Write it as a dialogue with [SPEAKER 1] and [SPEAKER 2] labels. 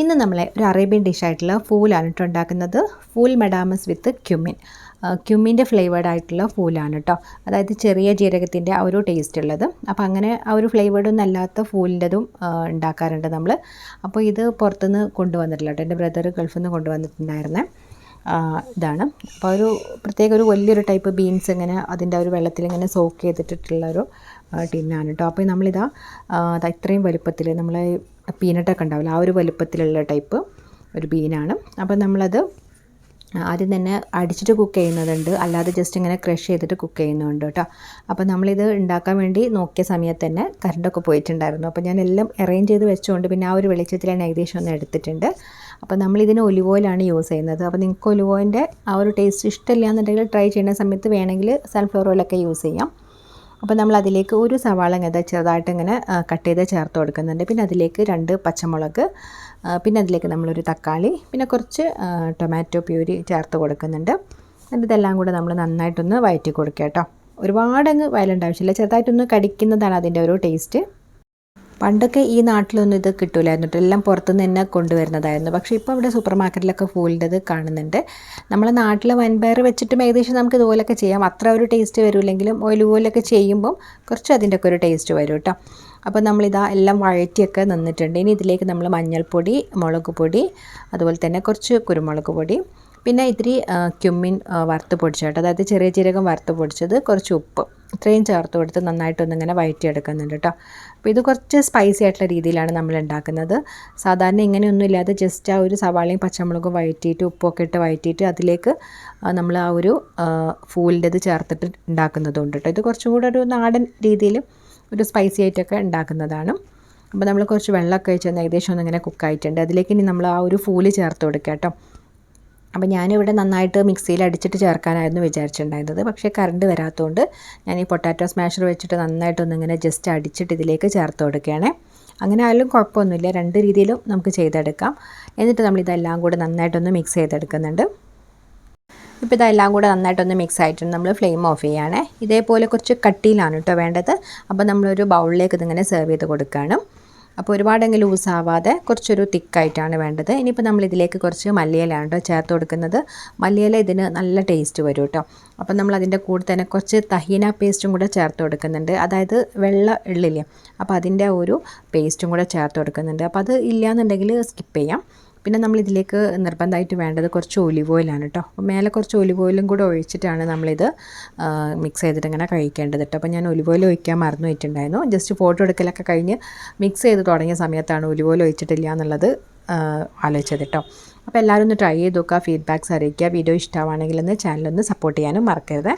[SPEAKER 1] ഇന്ന് നമ്മളെ ഒരു അറേബ്യൻ ഡിഷായിട്ടുള്ള ഫൂലാണ് കേട്ടോ ഉണ്ടാക്കുന്നത്. Ful medames with cumin. ക്യുമിന്റെ flavoured ആയിട്ടുള്ള ഫൂലാണ് കേട്ടോ അതായത് ചെറിയ ജീരകത്തിന്റെ ആ ഒരു ടേസ്റ്റ് ഉള്ളത്. അപ്പോൾ അങ്ങനെ ആ ഒരു ഫ്ലേവേഡ് ഒന്നും അല്ലാത്ത ഫൂലിന്റെതും ഉണ്ടാക്കാറുണ്ട് നമ്മൾ അപ്പോൾ ഇത് പുറത്തുനിന്ന് കൊണ്ടുവന്നിട്ടില്ല കേട്ടോ എന്റെ ബ്രദർ ഗൾഫിൽ നിന്ന് കൊണ്ടുവന്നിട്ടുണ്ടായിരുന്നേ. ഇതാണ്. അപ്പോൾ ഒരു പ്രത്യേക ഒരു വലിയൊരു ടൈപ്പ് ബീൻസ് ഇങ്ങനെ അതിന്റെ ഒരു വെള്ളത്തിൽ ഇങ്ങനെ സോക്ക് ചെയ്തിട്ടുള്ള ഒരു ടിന്നാണ് കേട്ടോ അപ്പോൾ നമ്മളിതാ ഇത്രയും വലുപ്പത്തിൽ നമ്മൾ പീനട്ടൊക്കെ ഉണ്ടാവില്ല? ആ ഒരു വലുപ്പത്തിലുള്ള ടൈപ്പ് ഒരു ബീനാണ് അപ്പോൾ നമ്മളത് ആദ്യം തന്നെ അടിച്ചിട്ട് കുക്ക് ചെയ്യുന്നതുണ്ട്. അല്ലാതെ ജസ്റ്റ് ഇങ്ങനെ ക്രഷ് ചെയ്തിട്ട് കുക്ക് ചെയ്യുന്നുണ്ട് കേട്ടോ. അപ്പോൾ നമ്മളിത് ഉണ്ടാക്കാൻ വേണ്ടി നോക്കിയ സമയത്ത് തന്നെ കറണ്ടൊക്കെ പോയിട്ടുണ്ടായിരുന്നു. അപ്പോൾ ഞാൻ എല്ലാം അറേഞ്ച് ചെയ്ത് വെച്ചുകൊണ്ട് പിന്നെ ആ ഒരു വെളിച്ചത്തിൽ ഞാൻ ഏകദേശം ഒന്ന് എടുത്തിട്ടുണ്ട്. അപ്പോൾ നമ്മളിതിന് ഒലിവ് ഓയിലാണ് യൂസ് ചെയ്യുന്നത്. അപ്പോൾ നിങ്ങൾക്ക് ഒലിവ് ഓയിലിന്റെ ആ ഒരു ടേസ്റ്റ് ഇഷ്ടമില്ല എന്നുണ്ടെങ്കിൽ ട്രൈ ചെയ്യുന്ന സമയത്ത് വേണമെങ്കിൽ സൺഫ്ലവർ ഓയിലൊക്കെ യൂസ് ചെയ്യാം. അപ്പോൾ നമ്മൾ അതിലേക്ക് ഒരു സവാള ഇങ്ങനെ ചെറുതായിട്ട് ഇങ്ങനെ കട്ട് ചെയ്ത് ചേർത്ത് കൊടുക്കുന്നുണ്ട്. പിന്നെ അതിലേക്ക് രണ്ട് പച്ചമുളക് പിന്നെ അതിലേക്ക് നമ്മളൊരു തക്കാളി പിന്നെ കുറച്ച് ടൊമാറ്റോ പ്യൂരി ചേർത്ത് കൊടുക്കുന്നുണ്ട്. ഇതെല്ലാം കൂടെ നമ്മൾ നന്നായിട്ടൊന്ന് വയറ്റി കൊടുക്കുക കേട്ടോ. ഒരുപാടങ്ങ് വയലേണ്ട ആവശ്യമില്ല. ചെറുതായിട്ടൊന്ന് കടിക്കുന്നതാണ് അതിന്റെ ഒരു ടേസ്റ്റ്. പണ്ടൊക്കെ ഈ നാട്ടിലൊന്നും ഇത് കിട്ടൂലായിരുന്നു കേട്ടോ. എല്ലാം പുറത്തുനിന്ന് തന്നെ കൊണ്ടുവരുന്നതായിരുന്നു. പക്ഷേ ഇപ്പോൾ ഇവിടെ സൂപ്പർ മാർക്കറ്റിലൊക്കെ പോലുള്ളത് കാണുന്നുണ്ട്. നമ്മളെ നാട്ടിലെ വൻപയർ വെച്ചിട്ടും ഏകദേശം നമുക്ക് ഇതുപോലൊക്കെ ചെയ്യാം. അത്ര ഒരു ടേസ്റ്റ് വരില്ലെങ്കിലും ഓയിൽ പോലൊക്കെ ചെയ്യുമ്പം കുറച്ച് അതിന്റെ ഒക്കെ ഒരു ടേസ്റ്റ് വരും കേട്ടോ. അപ്പോൾ നമ്മളിതാ എല്ലാം വഴറ്റിയൊക്കെ നിന്നിട്ടുണ്ട്. ഇനി ഇതിലേക്ക് നമ്മൾ മഞ്ഞൾപ്പൊടി മുളക് പൊടി അതുപോലെ തന്നെ കുറച്ച് കുരുമുളക് പൊടി പിന്നെ ഇത്തിരി ക്യുമ്മിൻ വറുത്ത് പൊടിച്ചേട്ടോ അതായത് ചെറിയ ജീരകം വറുത്ത് പൊടിച്ചത് കുറച്ച് ഉപ്പ്. ഇത്രയും ചേർത്ത് കൊടുത്ത് നന്നായിട്ടൊന്നിങ്ങനെ വഴറ്റിയെടുക്കുന്നുണ്ട് കേട്ടോ അപ്പോൾ ഇത് കുറച്ച് സ്പൈസി ആയിട്ടുള്ള രീതിയിലാണ് നമ്മൾ ഉണ്ടാക്കുന്നത്. സാധാരണ ഇങ്ങനെയൊന്നും ഇല്ലാതെ ജസ്റ്റ് ആ ഒരു സവാളയും പച്ചമുളകും വഴറ്റിയിട്ട് ഉപ്പൊക്കെ ഇട്ട് വഴറ്റിയിട്ട് അതിലേക്ക് നമ്മൾ ആ ഒരു ഫൂലിന്റെത് ചേർത്തിട്ട് ഉണ്ടാക്കുന്നതുണ്ട് കേട്ടോ ഇത് കുറച്ചും കൂടെ ഒരു നാടൻ രീതിയിൽ ഒരു സ്പൈസി ആയിട്ടൊക്കെ ഉണ്ടാക്കുന്നതാണ്. അപ്പോൾ നമ്മൾ കുറച്ച് വെള്ളമൊക്കെ ഒഴിച്ച് ഏകദേശം ഒന്നിങ്ങനെ കുക്കായിട്ടുണ്ട് അതിലേക്ക് ഇനി നമ്മൾ ആ ഒരു ഫൂൽ ചേർത്ത് കൊടുക്കുക കേട്ടോ അപ്പോൾ ഞാനിവിടെ നന്നായിട്ട് മിക്സിയിൽ അടിച്ചിട്ട് ചേർക്കാനായിരുന്നു വിചാരിച്ചിട്ടുണ്ടായിരുന്നത്. പക്ഷേ കറണ്ട് വരാത്തതുകൊണ്ട് ഞാൻ ഈ പൊട്ടാറ്റോ സ്മാഷർ വെച്ചിട്ട് നന്നായിട്ടൊന്നിങ്ങനെ ജസ്റ്റ് അടിച്ചിട്ട് ഇതിലേക്ക് ചേർത്ത് കൊടുക്കുകയാണ്. അങ്ങനെ ആയാലും കുഴപ്പമൊന്നുമില്ല. രണ്ട് രീതിയിലും നമുക്ക് ചെയ്തെടുക്കാം. എന്നിട്ട് നമ്മൾ ഇതെല്ലാം കൂടെ നന്നായിട്ടൊന്ന് മിക്സ് ചെയ്തെടുക്കുന്നുണ്ട്. ഇപ്പോൾ ഇതെല്ലാം കൂടെ നന്നായിട്ടൊന്ന് മിക്സ് ആയിട്ടുണ്ട് നമ്മൾ ഫ്ലെയിം ഓഫ് ചെയ്യുകയാണ്. ഇതേപോലെ കുറച്ച് കട്ടിയിലാണ് കേട്ടോ വേണ്ടത്. അപ്പോൾ നമ്മളൊരു ബൗളിലേക്ക് ഇതിങ്ങനെ സെർവ് ചെയ്ത് കൊടുക്കുകയാണ്. അപ്പോൾ ഒരുപാടെങ്കിൽ ലൂസ് ആവാതെ കുറച്ചൊരു തിക്കായിട്ടാണ് വേണ്ടത്. ഇനിയിപ്പോൾ നമ്മൾ ഇതിലേക്ക് കുറച്ച് മല്ലിയിലാണ് കേട്ടോ ചേർത്ത് കൊടുക്കുന്നത്. മല്ലിയില ഇതിന് നല്ല ടേസ്റ്റ് വരും കേട്ടോ അപ്പോൾ നമ്മൾ അതിന്റെ കൂടെ തന്നെ കുറച്ച് തഹീന പേസ്റ്റും കൂടെ ചേർത്ത് കൊടുക്കുന്നുണ്ട്. അതായത് വെള്ള എള്ളില്ലേ? അപ്പോൾ അതിന്റെ ഒരു പേസ്റ്റും കൂടെ ചേർത്ത് കൊടുക്കുന്നുണ്ട്. അപ്പോൾ അത് ഇല്ലയെന്നുണ്ടെങ്കിൽ സ്കിപ്പ് ചെയ്യാം. പിന്നെ നമ്മൾ ഇതിലേക്ക് നിർബന്ധമായിട്ട് വേണ്ടത് കുറച്ച് ഒലിവ് ഓയിലാണ് കേട്ടോ അപ്പോൾ മേലെ കുറച്ച് ഒലിവ് ഓയിലും കൂടെ ഒഴിച്ചിട്ടാണ് നമ്മളിത് മിക്സ് ചെയ്തിട്ട് ഇങ്ങനെ കഴിക്കേണ്ടത് കേട്ടോ അപ്പോൾ ഞാൻ ഒലിവ് ഓയിൽ ഒഴിക്കാൻ മറന്നു പോയിട്ടുണ്ടായിരുന്നു. ജസ്റ്റ് ഫോട്ടോ എടുക്കലൊക്കെ കഴിഞ്ഞ് മിക്സ് ചെയ്ത് തുടങ്ങിയ സമയത്താണ് ഒലിവ് ഓയിൽ ഒഴിച്ചിട്ടില്ല എന്നുള്ളത് ആലോചിച്ചത് കേട്ടോ അപ്പോൾ എല്ലാവരും ഒന്ന് ട്രൈ ചെയ്ത് നോക്കുക ഫീഡ്ബാക്ക്സ് അറിയിക്കുക. വീഡിയോ ഇഷ്ടമാണെങ്കിൽ ഒന്ന് ചാനലൊന്ന് സപ്പോർട്ട് ചെയ്യാനും മറക്കരുത്.